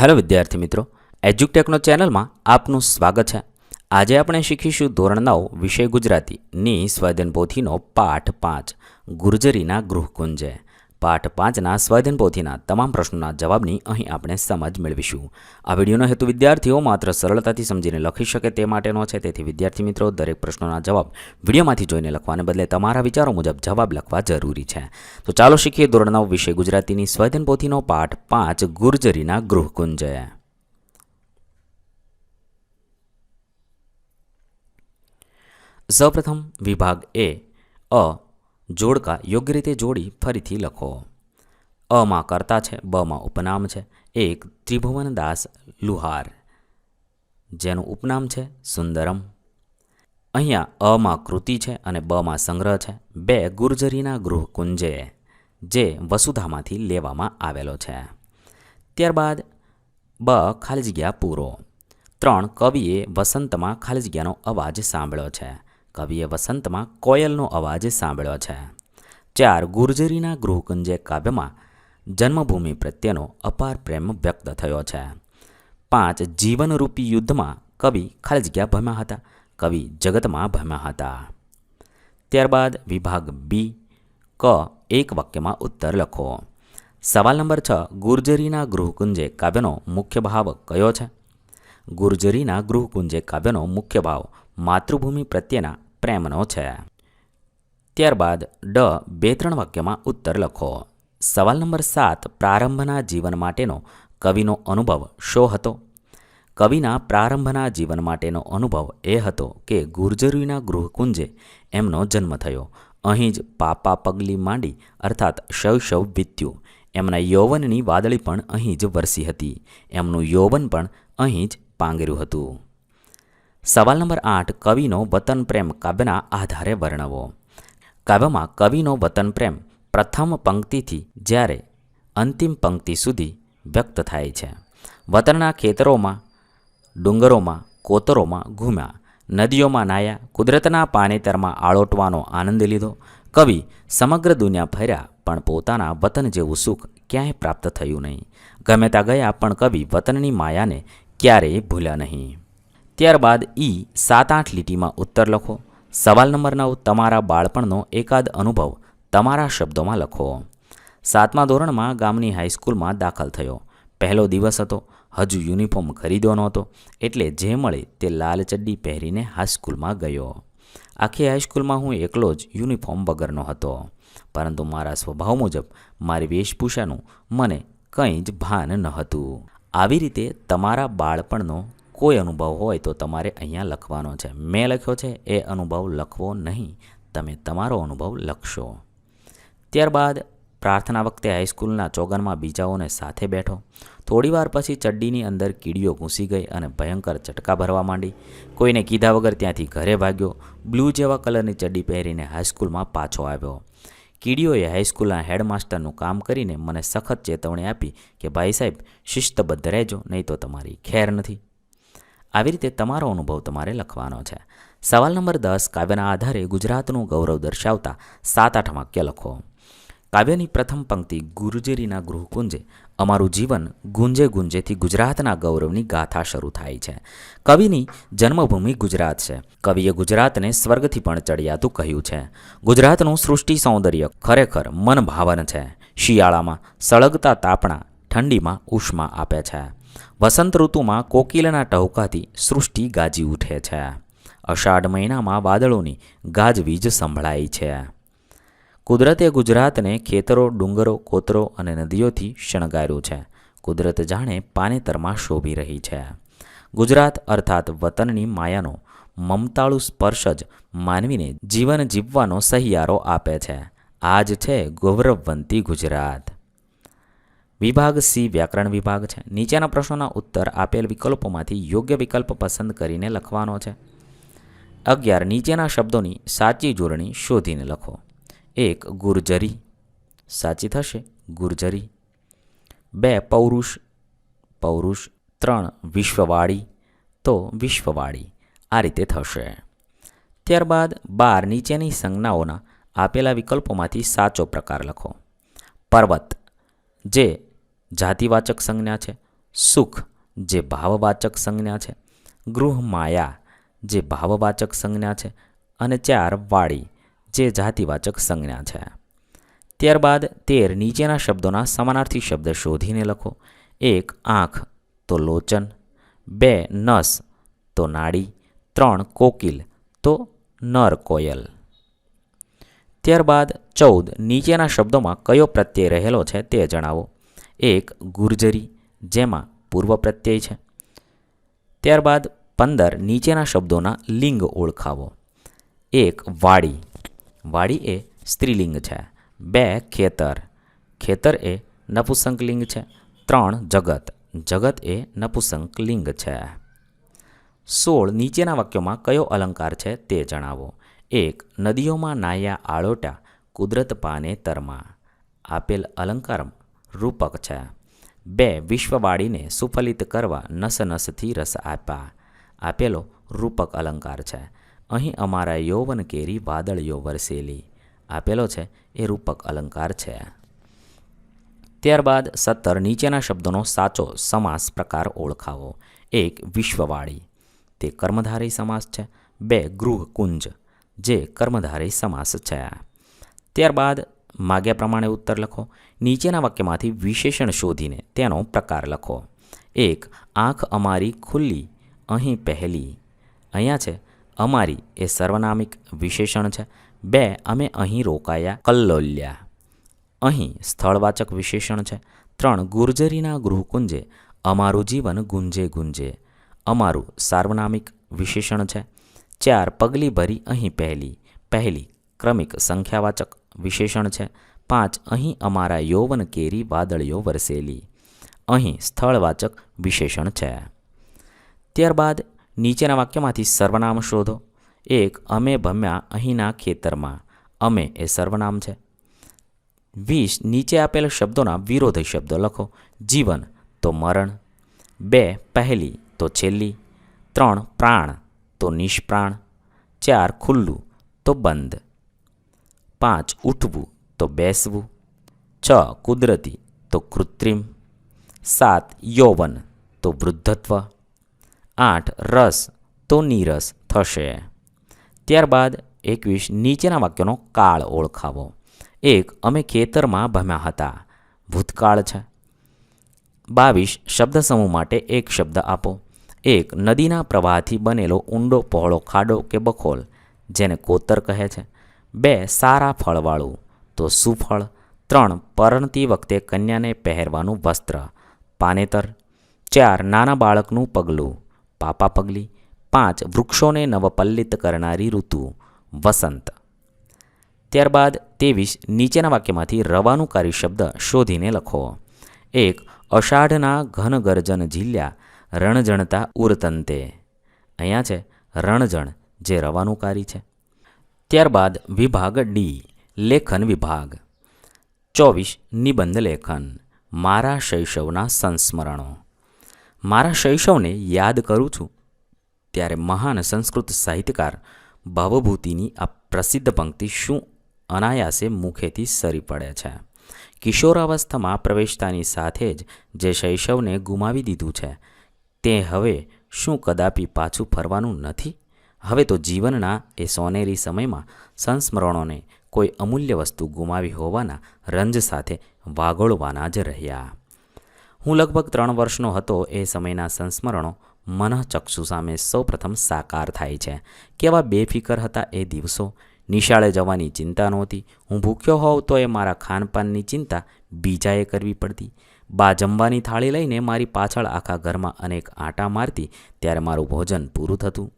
Hello વિદ્યાર્થી મિત્રો, એજ્યુકટેકનો ચેનલમાં આપનું સ્વાગત છે. આજે આપણે શીખીશું ધોરણ નવ, વિષય ગુજરાતીની સ્વાધ્યન પોથીનો પાઠ પાંચ, ગુર્જરીના ગૃહકુંજે. પાઠ પાંચના સ્વાધ્યન તમામ પ્રશ્નોના જવાબની અહીં આપણે સમજ મેળવીશું. આ વિડીયોનો હેતુ વિદ્યાર્થીઓ માત્ર સરળતાથી સમજીને લખી શકે તે માટેનો છે. તેથી વિદ્યાર્થી મિત્રો, દરેક પ્રશ્નોના જવાબ વિડીયોમાંથી જોઈને લખવાને બદલે તમારા વિચારો મુજબ જવાબ લખવા જરૂરી છે. તો ચાલો શીખીએ ધોરણ નવ વિષય ગુજરાતીની સ્વાધ્યન પાઠ પાંચ, ગુર્જરીના ગૃહકુંજ. સૌપ્રથમ વિભાગ એ, અ જોડકા યોગ્ય રીતે જોડી ફરીથી લખો. અમાં કર્તા છે બમાં ઉપનામ છે, એક ત્રિભુવનદાસ લુહાર, જેનું ઉપનામ છે સુંદરમ. અહીંયા અમાં કૃતિ છે અને બમાં સંગ્રહ છે, બે ગુર્જરીના ગૃહકુંજે જે વસુધામાંથી લેવામાં આવેલો છે. ત્યારબાદ, બ ખાલી જગ્યા પૂરો. ત્રણ કવિએ વસંતમાં ખાલી જગ્યાનો અવાજ સાંભળ્યો છે. કવિએ વસંતમાં કોયલનો અવાજ સાંભળ્યો છે. ચાર ગુર્જરીના ગૃહકુંજે કાવ્યમાં જન્મભૂમિ પ્રત્યેનો અપાર પ્રેમ વ્યક્ત થયો છે. પાંચ જીવનરૂપી યુદ્ધમાં કવિ ખાલી જગ્યા ભમ્યા હતા. કવિ જગતમાં ભમ્યા હતા. ત્યારબાદ વિભાગ બી, ક, એક વાક્યમાં ઉત્તર લખો. સવાલ નંબર છ, ગુર્જરીના ગૃહકુંજે કાવ્યનો મુખ્ય ભાવ કયો છે? ગુર્જરીના ગૃહકુંજે કાવ્યનો મુખ્ય ભાવ માતૃભૂમિ પ્રત્યેના પ્રેમનો છે. ત્યારબાદ ડ બે ત્રણ વાક્યમાં ઉત્તર લખો. સવાલ નંબર સાત, પ્રારંભના જીવન માટેનો કવિનો અનુભવ શો હતો? કવિના પ્રારંભના જીવન માટેનો અનુભવ એ હતો કે ગુર્જરીના ગૃહકુંજે એમનો જન્મ થયો. અહીં જ પાપા પગલી માંડી, અર્થાત શૈશવ વીત્યું. એમના યૌવનની વાદળી પણ અહીં જ વરસી હતી. એમનું યૌવન પણ અહીં જ પાંગર્યું હતું. સવાલ નંબર આઠ, કવિનો વતન પ્રેમ કાવ્યના આધારે વર્ણવો. કાવ્યમાં કવિનો વતન પ્રેમ પ્રથમ પંક્તિથી જ્યારે અંતિમ પંક્તિ સુધી વ્યક્ત થાય છે. વતનના ખેતરોમાં, ડુંગરોમાં, કોતરોમાં ઘૂમ્યા. નદીઓમાં નાહ્યા. કુદરતના પાનેતરમાં આળોટવાનો આનંદ લીધો. કવિ સમગ્ર દુનિયા ફર્યા પણ પોતાના વતન જેવું સુખ ક્યાંય પ્રાપ્ત થયું નહીં. ગમે ત્યાં ગયા, પણ કવિ વતનની માયાને ક્યારેય ભૂલ્યા નહીં. ત્યારબાદ ઈ સાત આઠ લીટીમાં ઉત્તર લખો. સવાલ નંબર નવ, તમારા બાળપણનો એકાદ અનુભવ તમારા શબ્દોમાં લખો. સાતમા ધોરણમાં ગામની હાઈસ્કૂલમાં દાખલ થયો. પહેલો દિવસ હતો. હજુ યુનિફોર્મ ખરીદ્યો નહોતો. એટલે જે મળે તે લાલ ચડ્ડી પહેરીને હાઈસ્કૂલમાં ગયો. આખી હાઈસ્કૂલમાં હું એકલો જ યુનિફોર્મ વગરનો હતો. પરંતુ મારા સ્વભાવ મુજબ મારી વેશભૂષાનું મને કંઈ જ ભાન ન હતું. આવી રીતે તમારા બાળપણનો કોઈ અનુભવ હોય તો તમારે અહીંયા લખવાનો છે. મેં લખ્યો છે, એ અનુભવ લખવો નહીં, તમે તમારો અનુભવ લખશો. ત્યારબાદ પ્રાર્થના વખતે હાઈસ્કૂલના ચોગનમાં બીજાઓને સાથે બેઠો. થોડીવાર પછી ચડ્ડીની અંદર કીડીઓ ઘૂસી ગઈ અને ભયંકર ચટકા ભરવા માંડી. કોઈને કીધા વગર ત્યાંથી ઘરે ભાગ્યો. બ્લુ જેવા કલરની ચડ્ડી પહેરીને હાઈસ્કૂલમાં પાછો આવ્યો. કીડીઓએ હાઈસ્કૂલના હેડમાસ્ટરનું કામ કરીને મને સખત ચેતવણી આપી કે, ભાઈ સાહેબ, શિસ્તબદ્ધ રહેજો, નહીં તો તમારી ખેર નથી. આવી રીતે તમારો અનુભવ તમારે લખવાનો છે. સવાલ નંબર દસ, કાવ્યના આધારે ગુજરાતનું ગૌરવ દર્શાવતા સાત આઠ વાક્ય લખો. કાવ્યની પ્રથમ પંક્તિ ગુર્જરીના ગૃહકુંજે, અમારું જીવન ગુંજે ગુંજેથી ગુજરાતના ગૌરવની ગાથા શરૂ થાય છે. કવિની જન્મભૂમિ ગુજરાત છે. કવિએ ગુજરાતને સ્વર્ગથી પણ ચડિયાતું કહ્યું છે. ગુજરાતનું સૃષ્ટિ સૌંદર્ય ખરેખર મન ભાવન છે. શિયાળામાં સળગતા તાપણા ઠંડીમાં ઉષ્મા આપે છે. વસંત ઋતુમાં કોકિલના ટહુકાથી સૃષ્ટિ ગાજી ઉઠે છે. અષાઢ મહિનામાં વાદળોની ગાજવીજ સંભળાય છે. કુદરતે ગુજરાતને ખેતરો, ડુંગરો, કોતરો અને નદીઓથી શણગાર્યું છે. કુદરત જાણે પાનેતરમાં શોભી રહી છે. ગુજરાત અર્થાત વતનની માયાનો મમતાળુ સ્પર્શ જ માનવીને જીવન જીવવાનો સહિયારો આપે છે. આ જ છે ગૌરવવંતી ગુજરાત. વિભાગ સી વ્યાકરણ વિભાગ છે. નીચેના પ્રશ્નોના ઉત્તર આપેલ વિકલ્પોમાંથી યોગ્ય વિકલ્પ પસંદ કરીને લખવાનો છે. અગિયાર, નીચેના શબ્દોની સાચી જોડણી શોધીને લખો. એક, ગુર્જરી. સાચી થશે, ગુર્જરી. બે, પૌરુષ. પૌરુષ. ત્રણ, વિશ્વવાળી. તો વિશ્વવાળી. આ રીતે થશે. ત્યારબાદ બાર, નીચેની સંજ્ઞાઓના આપેલા વિકલ્પોમાંથી સાચો પ્રકાર લખો. પર્વત. જે જાતિવાચક સંજ્ઞા છે, સુખ જે ભાવવાચક સંજ્ઞા છે, ગૃહ માયા જે ભાવવાચક સંજ્ઞા છે અને ચાર વાળી જે જાતિવાચક સંજ્ઞા છે. ત્યારબાદ તેર નીચેના શબ્દોના સમાનાર્થી શબ્દ શોધીને લખો. એક, આંખ, તો લોચન. બે, નસ, તો નાડી. ત્રણ, કોકિલ, તો નર કોયલ. ત્યારબાદ ચૌદ નીચેના શબ્દોમાં કયો પ્રત્યય રહેલો છે તે જણાવો. એક ગુર્જરી, જેમાં પૂર્વ પ્રત્યય છે. ત્યારબાદ પંદર નીચેના શબ્દોના લિંગ ઓળખાવો. એક વાડી. વાડી એ સ્ત્રીલિંગ છે. બે ખેતર. ખેતર એ નપુસંક લિંગ છે. ત્રણ જગત. જગત એ નપુસંક લિંગ છે. સોળ નીચેના વાક્યોમાં કયો અલંકાર છે તે જણાવો. એક નદીઓમાં નાયા આળોટા, કુદરત પાને તરમા. આપેલ અલંકાર રૂપક છે. બે, વિશ્વવાળીને સુફલિત કરવા નસ નસથી રસ આપ્યા. આપેલો રૂપક અલંકાર છે. અહીં અમારા યૌવન કેરી વાદળીઓ વરસેલી. આપેલો છે, એ રૂપક અલંકાર છે. ત્યારબાદ સત્તર, નીચેના શબ્દોનો સાચો સમાસ પ્રકાર ઓળખાવો. એક, વિશ્વવાળી. તે કર્મધારય સમાસ છે. બે ગૃહ કુંજ જે કર્મધારય સમાસ છે. ત્યારબાદ માગ્યા પ્રમાણે ઉત્તર લખો. નીચેના વાક્યમાંથી વિશેષણ શોધીને તેનો પ્રકાર લખો. એક, આંખ અમારી ખુલ્લી, અહીં પહેલી. અહીંયા છે, અમારી એ સર્વનામિક વિશેષણ છે. બે, અમે અહીં રોકાયા, કલ્લોલ્યા. અહીં સ્થળવાચક વિશેષણ છે. ત્રણ, ગુર્જરીના ગૃહકુંજે, અમારું જીવન ગુંજે ગુંજે. અમારું સાર્વનામિક વિશેષણ છે. ચાર, પગલી ભરી અહીં પહેલી. પહેલી, ક્રમિક સંખ્યાવાચક વિશેષણ છે. પાંચ, અહીં અમારા યૌવન કેરી વાદળીઓ વરસેલી. અહીં સ્થળવાચક વિશેષણ છે. ત્યારબાદ નીચેના વાક્યમાંથી સર્વનામ શોધો. એક, અમે ભમ્યા અહીંના ખેતરમાં. અમે એ સર્વનામ છે. વીસ, નીચે આપેલ શબ્દોના વિરોધી શબ્દો લખો. જીવન તો મરણ. બે, પહેલી તો છેલ્લી. ત્રણ, પ્રાણ તો નિષ્પ્રાણ. ચાર, ખુલ્લું તો બંધ. પાંચ, ઉઠવું તો બેસવું, છ કુદરતી તો કૃત્રિમ, સાત યૌવન તો વૃદ્ધત્વ, આઠ રસ તો નીરસ થશે. ત્યારબાદ એકવીસ નીચેના વાક્યોનો કાળ ઓળખાવો. એક, અમે ખેતરમાં ભમ્યા હતા. ભૂતકાળ છે. બાવીસ, શબ્દ સમૂહ માટે એક શબ્દ આપો. એક, નદીના પ્રવાહથી બનેલો ઊંડો, પહોળો ખાડો કે બખોલ, જેને કોતર કહે છે. બે, સારા ફળવાળું. તો સુફળ. ત્રણ, પરણતી વખતે કન્યાને પહેરવાનું વસ્ત્ર. પાનેતર, ચાર, નાના બાળકનું પગલું. પાપા પગલી. પાંચ, વૃક્ષોને નવપલ્લિત કરનારી ઋતુ. વસંત. ત્યારબાદ ત્રેવીસ, નીચેના વાક્યમાંથી રવાનુકારી શબ્દ શોધીને લખો. એક, અષાઢના ઘન ગર્જન ઝીલ્યા, રણજણતા ઉરતંતે. અહીંયા છે રણજણ, જે રવાનુકારી છે. ત્યારબાદ વિભાગ ડી. લેખન વિભાગ. ચોવીસ નિબંધ લેખન. મારા શૈશવના સંસ્મરણો. મારા શૈશવને યાદ કરું છું. ત્યારે મહાન સંસ્કૃત સાહિત્યકાર ભાવભૂતિની આ પ્રસિદ્ધ પંક્તિ શું અનાયાસે મુખેથી સરી પડે છે. કિશોરાવસ્થામાં પ્રવેશતાની સાથે જ જે શૈશવને ગુમાવી દીધું છે, તે હવે શું કદાપી પાછું ફરવાનું નથી? હવે તો જીવનના એ સોનેરી સમયમાં સંસ્મરણોને કોઈ અમૂલ્ય વસ્તુ ગુમાવી હોવાના રંજ સાથે વાગોળવાના જ રહ્યા. હું લગભગ ત્રણ વર્ષનો હતો એ સમયના સંસ્મરણો મનઃચક્ષુ સામે સૌપ્રથમ સાકાર થાય છે. કેવા બેફિકર હતા એ દિવસો. નિશાળે જવાની ચિંતા નહોતી. હું ભૂખ્યો હોઉં તો એ મારા ખાનપાનની ચિંતા બીજાએ કરવી પડતી. બા જમવાની થાળી લઈને મારી પાછળ આખા ઘરમાં અનેક આંટા મારતી ત્યારે મારું ભોજન પૂરું થતું.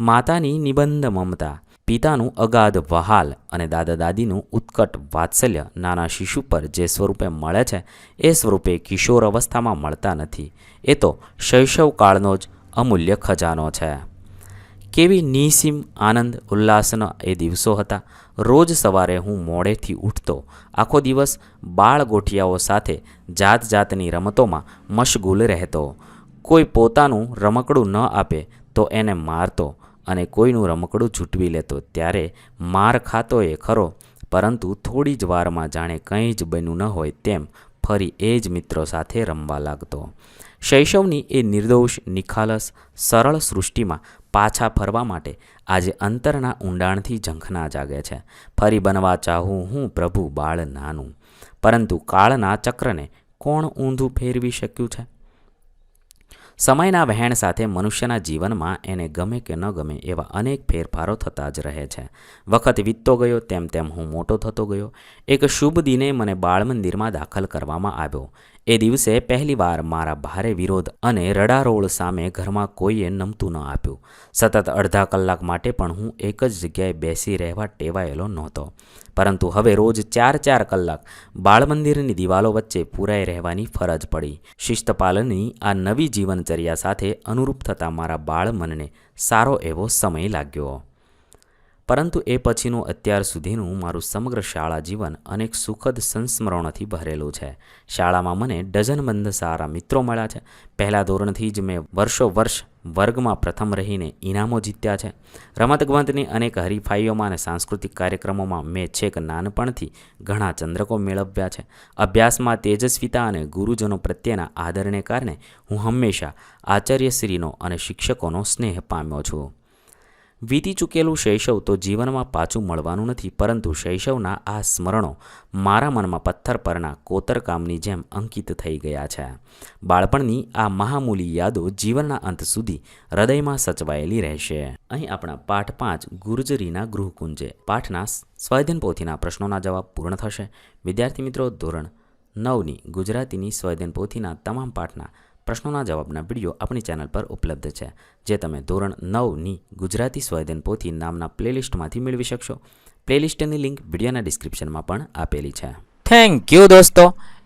માતાની નિબંધ મમતા, પિતાનું અગાધ વહાલ અને દાદા દાદીનું ઉત્કટ વાત્સલ્ય નાના શિશુ પર જે સ્વરૂપે મળે છે, એ સ્વરૂપે કિશોર અવસ્થામાં મળતા નથી. એ તો શૈશવકાળનો જ અમૂલ્ય ખજાનો છે. કેવી નિસીમ આનંદ ઉલ્લાસના એ દિવસો હતા. રોજ સવારે હું મોડેથી ઉઠતો, આખો દિવસ બાળ ગોઠિયાઓ સાથે જાત જાતની રમતોમાં મશગુલ રહેતો. કોઈ પોતાનું રમકડું ન આપે તો એને મારતો અને કોઈનું રમકડું ઝૂંટવી લેતો ત્યારે માર ખાતો એ ખરો, પરંતુ થોડી જ વારમાં જાણે કંઈ જ બન્યું ન હોય તેમ ફરી એ જ મિત્રો સાથે રમવા લાગતો. શૈશવની એ નિર્દોષ, નિખાલસ, સરળ સૃષ્ટિમાં પાછા ફરવા માટે આજે અંતરના ઊંડાણથી ઝંખના જાગે છે. ફરી બનવા ચાહું હું પ્રભુ બાળ નાનું. પરંતુ કાળના ચક્રને કોણ ઊંધું ફેરવી શક્યું છે? સમયના વહેણ સાથે મનુષ્યના જીવનમાં એને ગમે કે ન ગમે એવા અનેક ફેરફારો થતા જ રહે છે. વખત વીતતો ગયો, તેમ તેમ હું મોટો થતો ગયો. એક શુભ દિને મને બાળ મંદિરમાં દાખલ કરવામાં આવ્યો. એ દિવસે પહેલીવાર મારા ભારે વિરોધ અને રડારોળ સામે ઘરમાં કોઈએ નમતું ન આપ્યું. સતત અડધા કલાક માટે પણ હું એક જ જગ્યાએ બેસી રહેવા ટેવાયેલો નહોતો. પરંતુ હવે રોજ ચાર ચાર કલાક બાળમંદિરની દિવાલો વચ્ચે પૂરાઈ રહેવાની ફરજ પડી. શિસ્તપાલનની આ નવી જીવનચર્યા સાથે અનુરૂપ થતા મારા બાળ મનને સારો એવો સમય લાગ્યો. પરંતુ એ પછીનું અત્યાર સુધીનું મારું સમગ્ર શાળા જીવન અનેક સુખદ સંસ્મરણોથી ભરેલું છે. શાળામાં મને ડઝનબંધ સારા મિત્રો મળ્યા છે. પહેલા ધોરણથી જ મેં વર્ષો વર્ષ વર્ગમાં પ્રથમ રહીને ઇનામો જીત્યા છે. રમતગમતની અનેક હરીફાઈઓમાં અને સાંસ્કૃતિક કાર્યક્રમોમાં મેં છેક નાનપણથી ઘણા ચંદ્રકો મેળવ્યા છે. અભ્યાસમાં તેજસ્વીતા અને ગુરુજનો પ્રત્યેના આદરને કારણે હું હંમેશા આચાર્યશ્રીનો અને શિક્ષકોનો સ્નેહ પામ્યો છું. વીતી ચૂકેલું શૈશવ તો જીવનમાં પાછું મળવાનું નથી, પરંતુ શૈશવના આ સ્મરણો મારા મનમાં પથ્થર પરના કોતરકામની જેમ અંકિત થઈ ગયા છે. બાળપણની આ મહામૂલી યાદો જીવનના અંત સુધી હૃદયમાં સચવાયેલી રહેશે. અહીં આપણા પાઠ પાંચ ગુર્જરીના ગૃહકુંજે. પાઠના સ્વાધ્યન પોથીના પ્રશ્નોના જવાબ પૂર્ણ થશે. વિદ્યાર્થી મિત્રો, ધોરણ નવની ગુજરાતીની સ્વાધ્યન પોથીના તમામ પાઠના પ્રશ્નોના જવાબના વીડિયો આપણી ચેનલ પર ઉપલબ્ધ છે, જે તમે ધોરણ નવની ગુજરાતી સ્વાધ્યન પોથી નામના પ્લેલિસ્ટમાંથી મેળવી શકશો. પ્લેલિસ્ટની લિંક વિડીયોના ડિસ્ક્રિપ્શનમાં પણ આપેલી છે. થેન્ક યુ દોસ્તો.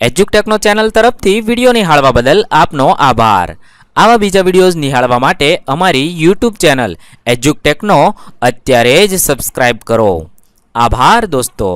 એજ્યુકટેકનો ચેનલ તરફથી વીડિયો નિહાળવા બદલ આપનો આભાર. આવા બીજા વિડીયોઝ નિહાળવા માટે અમારી યુટ્યુબ ચેનલ એજ્યુકટેકનો અત્યારે જ સબસ્ક્રાઇબ કરો. આભાર દોસ્તો.